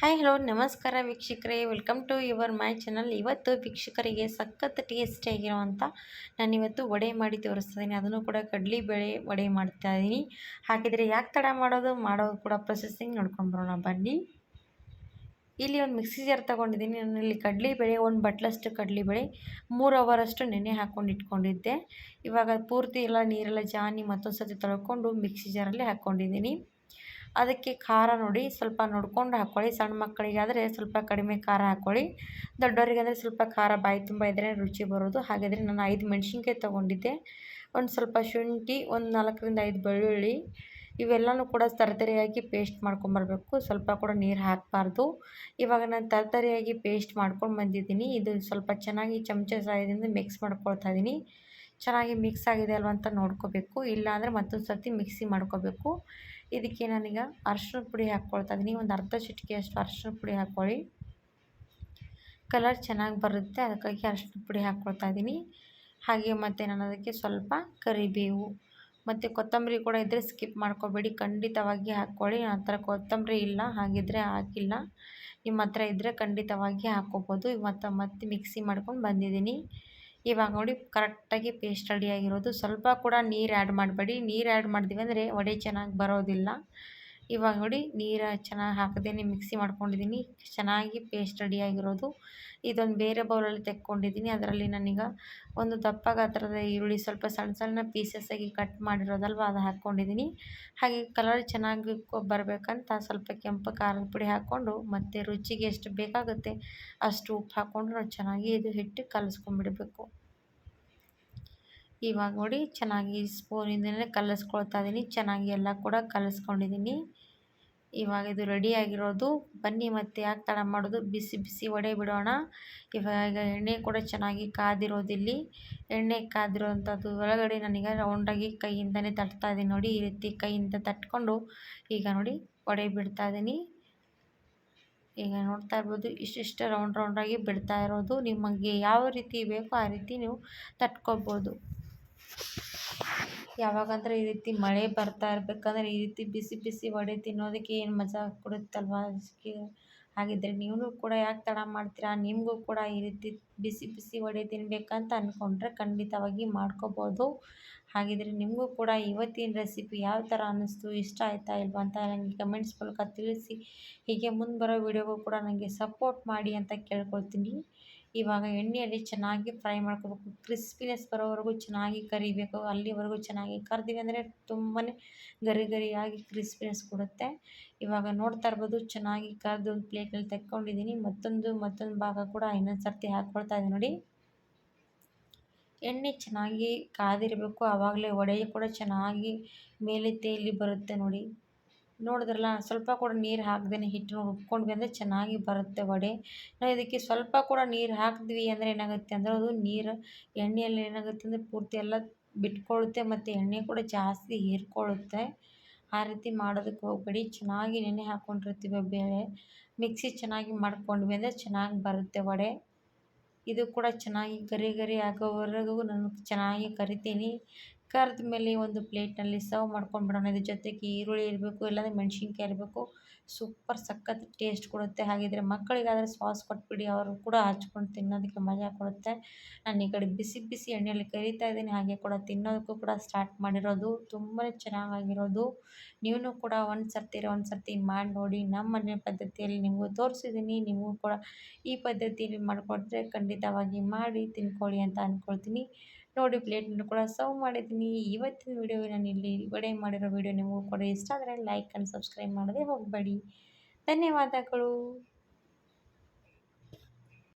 Hi, hello, ನಮಸ್ಕಾರ ವೀಕ್ಷಕರೇ. Welcome to your my channel. ಇವತ್ತು ವೀಕ್ಷಕರಿಗೆ ಸಖತ್ ಟೇಸ್ಟಿಯಾಗಿರುವಂಥ ನಾನಿವತ್ತು ವಡೆ ಮಾಡಿ ತೋರಿಸ್ತಿದ್ದೀನಿ. ಅದನ್ನು ಕೂಡ ಕಡಲಿ ಬೇಳೆ ವಡೆ ಮಾಡ್ತಾ ಇದ್ದೀನಿ. ಹಾಗಿದ್ರೆ ಯಾಕೆ ತಡ ಮಾಡೋದು? ಮಾಡೋದು ಕೂಡ ಪ್ರೊಸೆಸಿಂಗ್ ನೋಡ್ಕೊಂಡು ಬರೋಣ. ಬನ್ನಿ. ಇಲ್ಲಿ ಒಂದು ಮಿಕ್ಸಿ ಜಾರ್ ತೊಗೊಂಡಿದ್ದೀನಿ. ಕಡಲಿ ಕಡಲೆಬೇಳೆ ಒಂದು ಬಟ್ಲಷ್ಟು ಕಡಲೆಬೇಳೆ ಮೂರು ಅವರಷ್ಟು ನೆನೆ ಹಾಕ್ಕೊಂಡು ಇಟ್ಕೊಂಡಿದ್ದೆ. ಇವಾಗ ಪೂರ್ತಿ ಎಲ್ಲ ನೀರೆಲ್ಲ ಜಾನಿ ಮತ್ತೊಂದು ಸತಿ ತೊಳ್ಕೊಂಡು ಮಿಕ್ಸಿ ಜಾರಲ್ಲಿ ಹಾಕ್ಕೊಂಡಿದ್ದೀನಿ ಅದಕ್ಕೆ ಖಾರ ನೋಡಿ ಸ್ವಲ್ಪ ನೋಡ್ಕೊಂಡು ಹಾಕ್ಕೊಳ್ಳಿ. ಸಣ್ಣ ಮಕ್ಕಳಿಗಾದರೆ ಸ್ವಲ್ಪ ಕಡಿಮೆ ಖಾರ ಹಾಕ್ಕೊಳ್ಳಿ. ದೊಡ್ಡವರಿಗಾದರೆ ಸ್ವಲ್ಪ ಖಾರ ಬಾಯಿ ತುಂಬ ಇದ್ರೆ ರುಚಿ ಬರೋದು. ಹಾಗಾದರೆ ನಾನು ಐದು ಮೆಣಸಿನ್ಕಾಯಿ ತೊಗೊಂಡಿದ್ದೆ. ಒಂದು ಸ್ವಲ್ಪ ಶುಂಠಿ, ಒಂದು ನಾಲ್ಕರಿಂದ ಐದು ಬೆಳ್ಳುಳ್ಳಿ ಇವೆಲ್ಲನೂ ಕೂಡ ತರತರಿಯಾಗಿ ಪೇಸ್ಟ್ ಮಾಡ್ಕೊಂಬರ್ಬೇಕು ಸ್ವಲ್ಪ ಕೂಡ ನೀರು ಹಾಕಬಾರ್ದು. ಇವಾಗ ನಾನು ತರತರಿಯಾಗಿ ಪೇಸ್ಟ್ ಮಾಡ್ಕೊಂಡು ಬಂದಿದ್ದೀನಿ. ಇದು ಸ್ವಲ್ಪ ಚೆನ್ನಾಗಿ ಚಮಚ ಸಹಾಯದಿಂದ ಮಿಕ್ಸ್ ಮಾಡ್ಕೊಳ್ತಾ ಇದ್ದೀನಿ ಚೆನ್ನಾಗಿ ಮಿಕ್ಸ್ ಆಗಿದೆ ಅಲ್ವ ಅಂತ ನೋಡ್ಕೋಬೇಕು. ಇಲ್ಲಾಂದರೆ ಮತ್ತೊಂದು ಸರ್ತಿ ಮಿಕ್ಸಿ ಮಾಡ್ಕೋಬೇಕು. ಇದಕ್ಕೆ ನಾನೀಗ ಅರ್ಶಿನ ಪುಡಿ ಹಾಕ್ಕೊಳ್ತಾ ಇದ್ದೀನಿ. ಒಂದು ಅರ್ಧ ಚಿಟಿಕೆ ಅಷ್ಟು ಅರ್ಶಿನ ಪುಡಿ ಹಾಕ್ಕೊಳ್ಳಿ. ಕಲರ್ ಚೆನ್ನಾಗಿ ಬರುತ್ತೆ. ಅದಕ್ಕಾಗಿ ಅರ್ಶಿನ ಪುಡಿ ಹಾಕ್ಕೊಳ್ತಾ ಇದ್ದೀನಿ. ಹಾಗೆ ಮತ್ತು ನಾನು ಅದಕ್ಕೆ ಸ್ವಲ್ಪ ಕರಿಬೇವು ಮತ್ತು ಕೊತ್ತಂಬರಿ ಕೂಡ ಇದ್ದರೆ ಸ್ಕಿಪ್ ಮಾಡ್ಕೋಬೇಡಿ. ಖಂಡಿತವಾಗಿ ಹಾಕ್ಕೊಳ್ಳಿ. ಆ ಥರ ಕೊತ್ತಂಬರಿ ಇಲ್ಲ. ಹಾಗಿದ್ದರೆ ಹಾಕಿಲ್ಲ. ನಿಮ್ಮ ಹತ್ರ ಇದ್ದರೆ ಖಂಡಿತವಾಗಿ ಹಾಕ್ಕೋಬೋದು. ಮತ್ತು ಮತ್ತೆ ಮಿಕ್ಸಿ ಮಾಡ್ಕೊಂಡು ಬಂದಿದ್ದೀನಿ. ಇವಾಗ ನೋಡಿ ಕರೆಕ್ಟಾಗಿ ಪೇಸ್ಟ್ ರೆಡಿಯಾಗಿರೋದು ಸ್ವಲ್ಪ ಕೂಡ ನೀರು ಆ್ಯಡ್ ಮಾಡಬೇಡಿ. ನೀರು ಆ್ಯಡ್ ಮಾಡಿದ್ವಿ ಅಂದರೆ ವಡೆ ಚೆನ್ನಾಗಿ ಬರೋದಿಲ್ಲ. ಇವಾಗ ನೋಡಿ ನೀರು ಚೆನ್ನಾಗಿ ಹಾಕದೇನೆ ಮಿಕ್ಸಿ ಮಾಡ್ಕೊಂಡಿದ್ದೀನಿ ಚೆನ್ನಾಗಿ ಪೇಸ್ಟ್ ರೆಡಿಯಾಗಿರೋದು ಇದೊಂದು ಬೇರೆ ಬೌಲಲ್ಲಿ ತೆಕ್ಕೊಂಡಿದ್ದೀನಿ ಅದರಲ್ಲಿ ನಾನೀಗ ಒಂದು ದಪ್ಪ ಗಾತ್ರದ ಈರುಳ್ಳಿ ಸ್ವಲ್ಪ ಸಣ್ಣ ಸಣ್ಣ ಪೀಸಸ್ಸಾಗಿ ಕಟ್ ಮಾಡಿರೋದಲ್ವ ಅದು ಹಾಕ್ಕೊಂಡಿದ್ದೀನಿ ಹಾಗೆ ಕಲರ್ ಚೆನ್ನಾಗಿ ಬರಬೇಕಂತ ಸ್ವಲ್ಪ ಕೆಂಪು ಖಾರದ ಪುಡಿ ಹಾಕ್ಕೊಂಡು ಮತ್ತು ರುಚಿಗೆ ಎಷ್ಟು ಬೇಕಾಗುತ್ತೆ ಅಷ್ಟು ಉಪ್ಪು ಹಾಕ್ಕೊಂಡು ನಾವು ಚೆನ್ನಾಗಿ ಇದು ಹಿಟ್ಟು ಕಲಿಸ್ಕೊಂಡ್ಬಿಡಬೇಕು. ಇವಾಗ ನೋಡಿ ಚೆನ್ನಾಗಿ ಸ್ಪೂನಿಂದಲೇ ಕಲಿಸ್ಕೊಳ್ತಾ ಇದ್ದೀನಿ ಚೆನ್ನಾಗಿ ಎಲ್ಲ ಕೂಡ ಕಲಸ್ಕೊಂಡಿದ್ದೀನಿ ಇವಾಗ ಇದು ರೆಡಿ ಆಗಿರೋದು. ಬನ್ನಿ ಮತ್ತೆ ಯಾಕೆ ತಡ ಮಾಡೋದು? ಬಿಸಿ ಬಿಸಿ ವಡೆ ಬಿಡೋಣ. ಇವಾಗ ಎಣ್ಣೆ ಕೂಡ ಚೆನ್ನಾಗಿ ಕಾದಿರೋದಿಲ್ಲಿ ಎಣ್ಣೆ ಕಾದಿರೋವಂಥದ್ದು ಒಳಗಡೆ ನನಗೆ ರೌಂಡಾಗಿ ಕೈಯಿಂದನೇ ತಟ್ತಾ ಇದ್ದೀನಿ ನೋಡಿ. ಈ ರೀತಿ ಕೈಯಿಂದ ತಟ್ಕೊಂಡು ಈಗ ನೋಡಿ ವಡೆ ಬಿಡ್ತಾ ಇದ್ದೀನಿ ಈಗ ನೋಡ್ತಾ ಇರ್ಬೋದು ಇಷ್ಟಿಷ್ಟು ರೌಂಡ್ ರೌಂಡಾಗಿ ಬಿಡ್ತಾ ಇರೋದು. ನಿಮಗೆ ಯಾವ ರೀತಿ ಬೇಕೋ ಆ ರೀತಿ ನೀವು ತಟ್ಕೊಬೋದು. ಯಾವಾಗಂದ್ರೆ ಈ ರೀತಿ ಮಳೆ ಬರ್ತಾ ಇರಬೇಕಂದ್ರೆ ಈ ರೀತಿ ಬಿಸಿ ಬಿಸಿ ವಡೆ ತಿನ್ನೋದಕ್ಕೆ ಏನು ಮಜಾ ಕೊಡುತ್ತಲ್ವಾ? ಹಾಗಿದ್ರೆ ನೀವು ಕೂಡ ಯಾಕೆ ತಡ ಮಾಡ್ತೀರಾ? ನಿಮಗೂ ಕೂಡ ಈ ರೀತಿ ಬಿಸಿ ಬಿಸಿ ವಡೆ ತಿನ್ನಬೇಕಂತ ಅಂದ್ಕೊಂಡ್ರೆ ಖಂಡಿತವಾಗಿ ಮಾಡ್ಕೋಬೋದು. ಹಾಗಿದ್ರೆ ನಿಮಗೂ ಕೂಡ ಇವತ್ತಿನ ರೆಸಿಪಿ ಯಾವ ಥರ ಅನ್ನಿಸ್ತು, ಇಷ್ಟ ಆಯ್ತಾ ಇಲ್ವಾ ಅಂತ ನನಗೆ ಕಮೆಂಟ್ಸ್ ಮೂಲಕ ತಿಳಿಸಿ. ಹೀಗೆ ಮುಂದೆ ಬರೋ ವಿಡಿಯೋಗೂ ಕೂಡ ನನಗೆ ಸಪೋರ್ಟ್ ಮಾಡಿ ಅಂತ ಕೇಳ್ಕೊಳ್ತೀನಿ. ಇವಾಗ ಎಣ್ಣೆಯಲ್ಲಿ ಚೆನ್ನಾಗಿ ಫ್ರೈ ಮಾಡ್ಕೋಬೇಕು. ಕ್ರಿಸ್ಪಿನೆಸ್ ಬರೋವರೆಗೂ ಚೆನ್ನಾಗಿ ಕರಿಬೇಕು. ಅಲ್ಲಿವರೆಗೂ ಚೆನ್ನಾಗಿ ಕರಿದೀವಿ ಅಂದರೆ ತುಂಬಾ ಗರಿ ಗರಿಯಾಗಿ ಕ್ರಿಸ್ಪಿನೆಸ್ ಕೊಡುತ್ತೆ. ಇವಾಗ ನೋಡ್ತಾ ಇರ್ಬೋದು, ಚೆನ್ನಾಗಿ ಕರೆದು ಒಂದು ಪ್ಲೇಟಲ್ಲಿ ತೆಕ್ಕೊಂಡಿದ್ದೀನಿ ಮತ್ತೊಂದು ಮತ್ತೊಂದು ಭಾಗ ಕೂಡ ಇನ್ನೊಂದು ಸರ್ತಿ ಹಾಕ್ಕೊಳ್ತಾ ಇದ್ದೀನಿ ನೋಡಿ. ಎಣ್ಣೆ ಚೆನ್ನಾಗಿ ಕಾದಿರಬೇಕು. ಆವಾಗಲೇ ವಡೆ ಕೂಡ ಚೆನ್ನಾಗಿ ಮೇಲೆ ತೇಲಿ ಬರುತ್ತೆ ನೋಡಿ. ನೋಡಿದ್ರಲ್ಲ, ಸ್ವಲ್ಪ ಕೂಡ ನೀರು ಹಾಕ್ದೇ ಹಿಟ್ಟನ್ನು ರುಬ್ಕೊಂಡ್ವಿ ಅಂದರೆ ಚೆನ್ನಾಗಿ ಬರುತ್ತೆ ವಡೆ. ನಾವು ಇದಕ್ಕೆ ಸ್ವಲ್ಪ ಕೂಡ ನೀರು ಹಾಕಿದ್ವಿ ಅಂದರೆ ಏನಾಗುತ್ತೆ ಅಂದರೆ ಅದು ನೀರು, ಎಣ್ಣೆಯಲ್ಲಿ ಏನಾಗುತ್ತೆ ಅಂದರೆ ಪೂರ್ತಿ ಎಲ್ಲ ಬಿಟ್ಕೊಳ್ಳುತ್ತೆ ಮತ್ತು ಎಣ್ಣೆ ಕೂಡ ಜಾಸ್ತಿ ಹೀರ್ಕೊಳ್ಳುತ್ತೆ ಆ ರೀತಿ ಮಾಡೋದಕ್ಕೆ ಹೋಗಬೇಡಿ. ಚೆನ್ನಾಗಿ ನೆನೆ ಹಾಕ್ಕೊಂಡಿರ್ತೀವಿ ಬೇಳೆ. ಮಿಕ್ಸಿ ಚೆನ್ನಾಗಿ ಮಾಡ್ಕೊಂಡ್ವಿ ಅಂದರೆ ಚೆನ್ನಾಗಿ ಬರುತ್ತೆ ವಡೆ. ಇದು ಕೂಡ ಚೆನ್ನಾಗಿ ಗರಿ ಗರಿ ಆಗೋವರೆಗೂ ನಾನು ಚೆನ್ನಾಗಿ ಕರಿತೀನಿ. ಕರೆದ ಮೇಲೆ ಒಂದು ಪ್ಲೇಟ್ನಲ್ಲಿ ಸರ್ವ್ ಮಾಡ್ಕೊಂಡ್ಬಿಡೋಣ ಇದ್ರ ಜೊತೆಗೆ ಈರುಳ್ಳಿ ಇರಬೇಕು, ಇಲ್ಲಾಂದರೆ ಮೆಣಸಿನ್ಕಾಯಿ ಇರಬೇಕು. ಸೂಪರ್ ಸಖತ್ ಟೇಸ್ಟ್ ಕೊಡುತ್ತೆ. ಹಾಗಿದ್ರೆ ಮಕ್ಕಳಿಗಾದರೆ ಸಾಸ್ ಕೊಟ್ಬಿಡಿ, ಅವರು ಕೂಡ ಹಚ್ಕೊಂಡು ತಿನ್ನೋದಕ್ಕೆ ಮಜಾ ಕೊಡುತ್ತೆ. ನಾನು ಈ ಕಡೆ ಬಿಸಿ ಬಿಸಿ ಎಣ್ಣೆಯಲ್ಲಿ ಕರಿತಾ ಇದ್ದೀನಿ, ಹಾಗೆ ಕೂಡ ತಿನ್ನೋದಕ್ಕೂ ಕೂಡ ಸ್ಟಾರ್ಟ್ ಮಾಡಿರೋದು. ತುಂಬಾ ಚೆನ್ನಾಗಿರೋದು. ನೀವು ಕೂಡ ಒಂದು ಸರ್ತಿ ಒಂದು ಸರ್ತಿ ಮಾಡಿ ನೋಡಿ. ನಮ್ಮ ಮನೆ ಪದ್ಧತಿಯಲ್ಲಿ ನಿಮಗೂ ತೋರಿಸಿದ್ದೀನಿ. ನೀವು ಕೂಡ ಈ ಪದ್ಧತಿಯಲ್ಲಿ ಮಾಡಿಕೊಟ್ರೆ ಖಂಡಿತವಾಗಿ ಮಾಡಿ ತಿನ್ಕೊಳ್ಳಿ ಅಂತ ಅಂದ್ಕೊಳ್ತೀನಿ ನೋಡಿ ಪ್ಲೇಟನ್ನು ಕೂಡ ಸರ್ವ್ ಮಾಡಿದ್ದೀನಿ. ಇವತ್ತಿನ ವೀಡಿಯೋ ನಾನು ಇಲ್ಲಿ ವಡೆ ಮಾಡಿರೋ ವೀಡಿಯೋ ನಿಮಗೂ ಕೂಡ ಇಷ್ಟ ಆದರೆ ಲೈಕ್ ಆ್ಯಂಡ್ ಸಬ್ಸ್ಕ್ರೈಬ್ ಮಾಡದೆ ಹೋಗಬೇಡಿ. ಧನ್ಯವಾದಗಳು.